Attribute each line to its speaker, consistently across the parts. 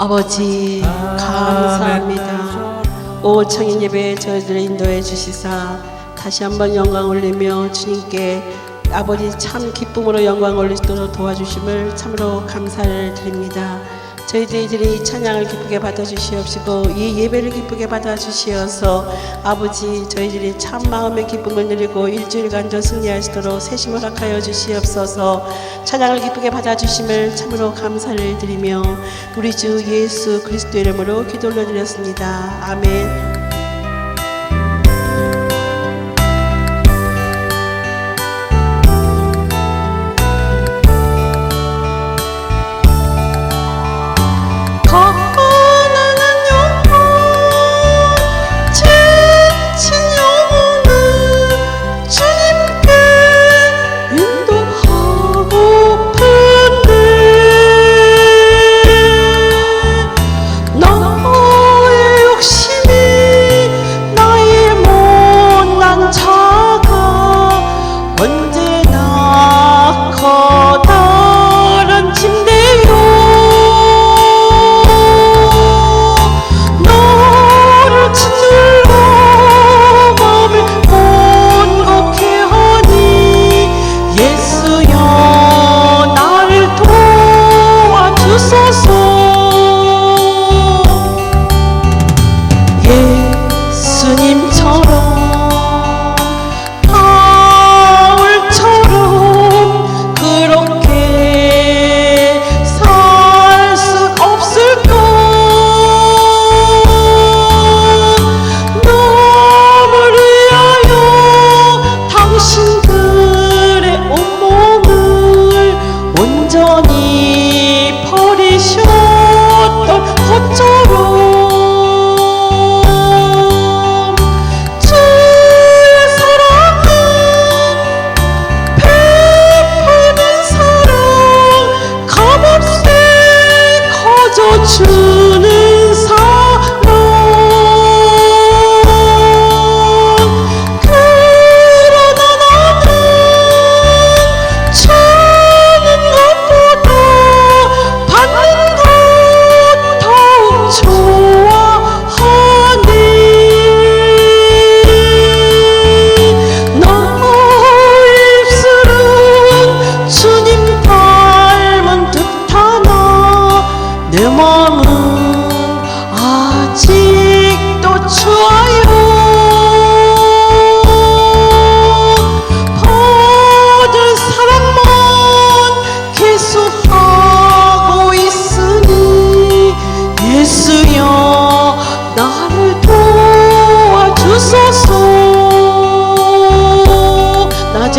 Speaker 1: 아버지 감사합니다. 오 청인 예배 저희들을 인도해 주시사 다시 한번 영광 올리며 주님께 아버지 참 기쁨으로 영광 올리도록 도와주심을 참으로 감사를 드립니다. 저희들이 이 찬양을 기쁘게 받아주시옵시고 이 예배를 기쁘게 받아주시어서 아버지 저희들이 참 마음의 기쁨을 누리고 일주일간 수 있도록 세심을 허락하여 주시옵소서 찬양을 기쁘게 받아주심을 참으로 감사를 드리며 우리 주 예수 그리스도 이름으로 기도 올려드렸습니다. 아멘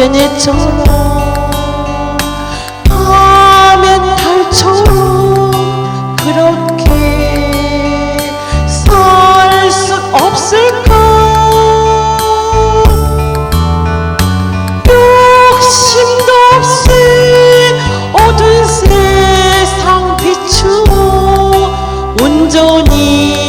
Speaker 1: 내처럼 밤엔 달처럼 그렇게 살 수 없을까? 욕심도 없이 어두운 세상 비추어 온전히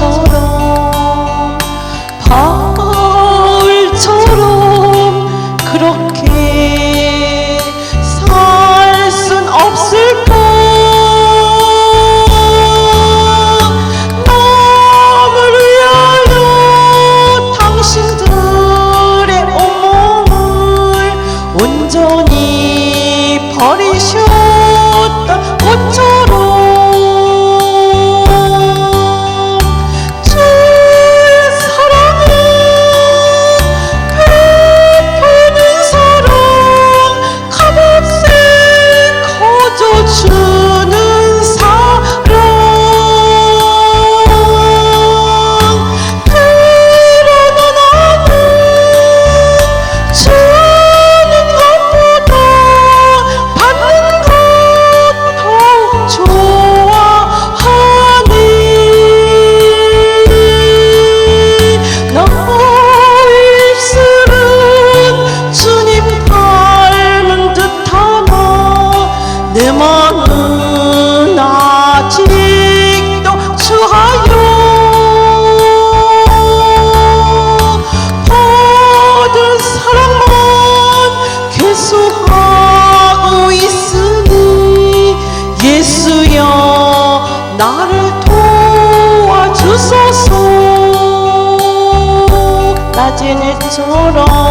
Speaker 1: sorrow 해처럼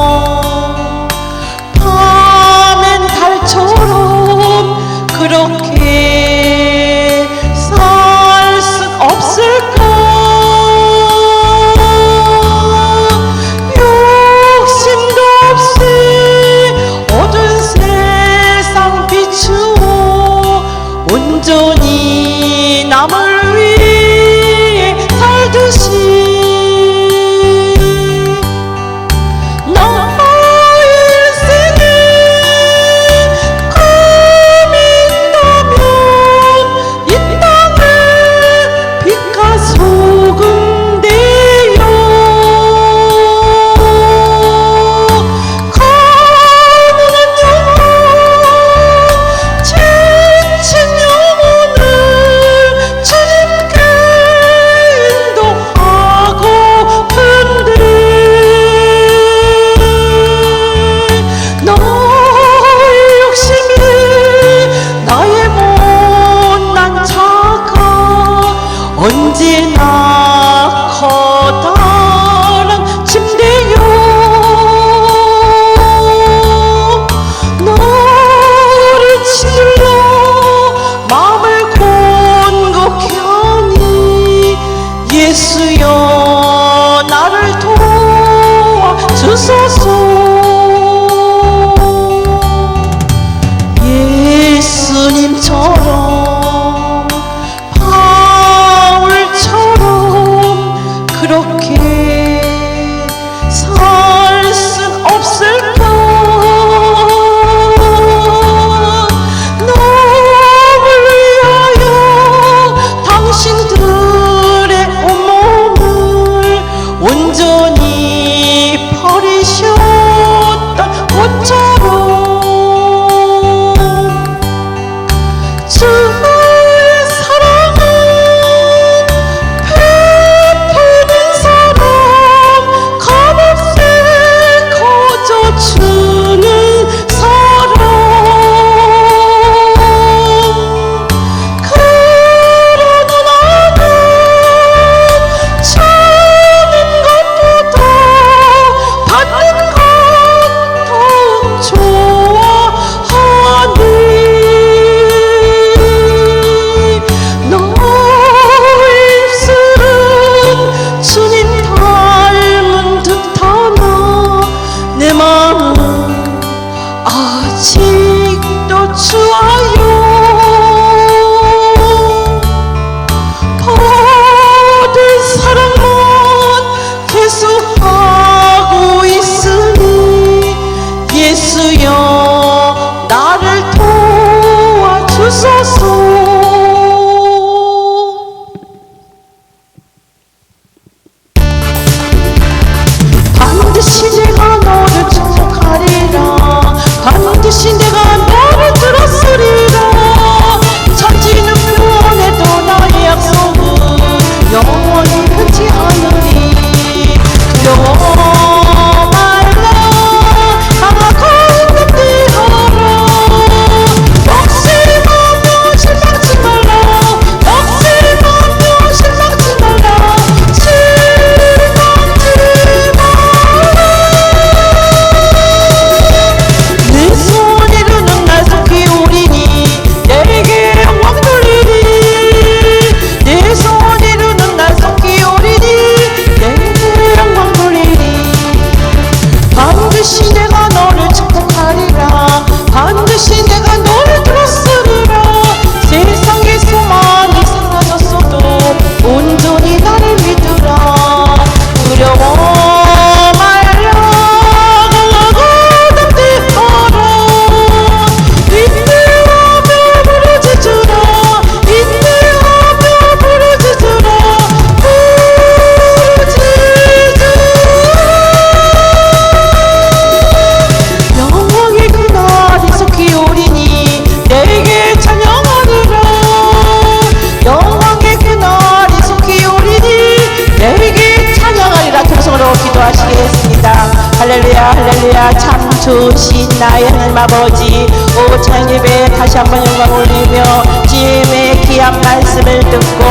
Speaker 1: 참 좋으신 나의 하나님 아버지. 오 찬양 예배 다시 한번 영광 올리며 주님의 귀한 말씀을 듣고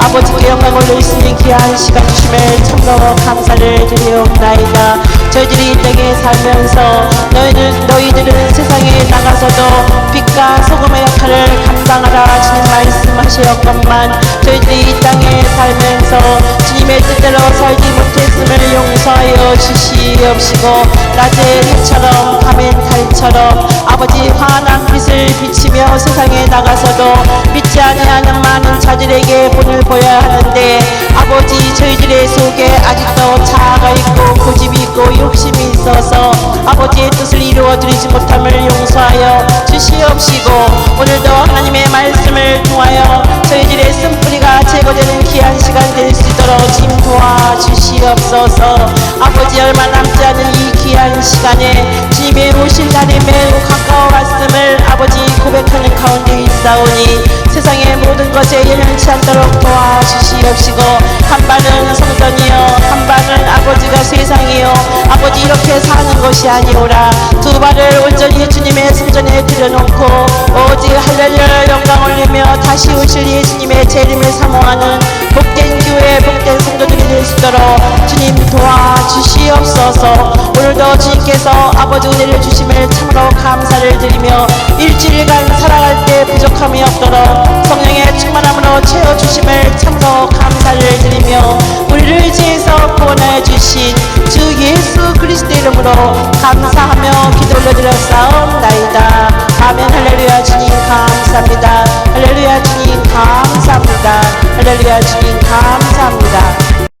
Speaker 1: 아버지께 영광 올리시는 귀한 시간 주심을 참으로 감사를 드리옵나이다. 저희들이 이 땅에 살면서 너희들, 너희들은 세상에 나가서도 빛과 소금의 역할을 감당하라 주님 말씀하시었건만 저희들이 이 땅에 살면서 주님의 뜻대로 살지 못했음을 용서하여 주시옵시고 낮의 해처럼 밤의 달처럼 아버지 환한 빛을 비치며 세상에 나가서도 믿지 아니하는 많은 자들에게 본을 보여야 하는데 아버지 저희들의 속에 아직도 자아가 있고 고집이 있고 욕심이 있어서 아버지의 뜻을 이루어 드리지 못함을 용서하여 주시옵시고 오늘도 하나님의 말씀을 통하여 저희들의 쓴뿌리가 제거되는 귀한 시간 될 수 있도록 지금 도와주시옵소서. 아버지 얼마 남지 않은 이 귀한 시간에 주님의 오실 날이 매우 가까워 왔음을 아버지 고백하는 가운데 있사오니 세상의 모든 것에 연연치 않도록 도와주시옵시고 한 반은 성전이요 한 반은 아버지가 세상이요. 아버지 이렇게 사는 것이 아니오라. 두 발을 온전히 주님의 성전에 들여놓고 오직 할렐루야 영광 올리며 다시 오실 예수님의 재림을 사모하는 복된 교회 복된 성도들이 될 수 있도록 주님 도와주시옵소서. 오늘도 주님께서 아버지 은혜를 주심을 참으로 감사를 드리며 일주일간 살아갈 때 부족함이 없도록 성령의 충만함으로 채워주심을 참으로 감사를 드리며 우리를 의지해서 구원하여 주신 주 예수 그리스도 이름으로 감사하며 기도 올려드렸사옵나이다. 아멘. 할렐루야 주님 감사합니다. 할렐루야 주님 감사합니다. 할렐루야 주님 감사합니다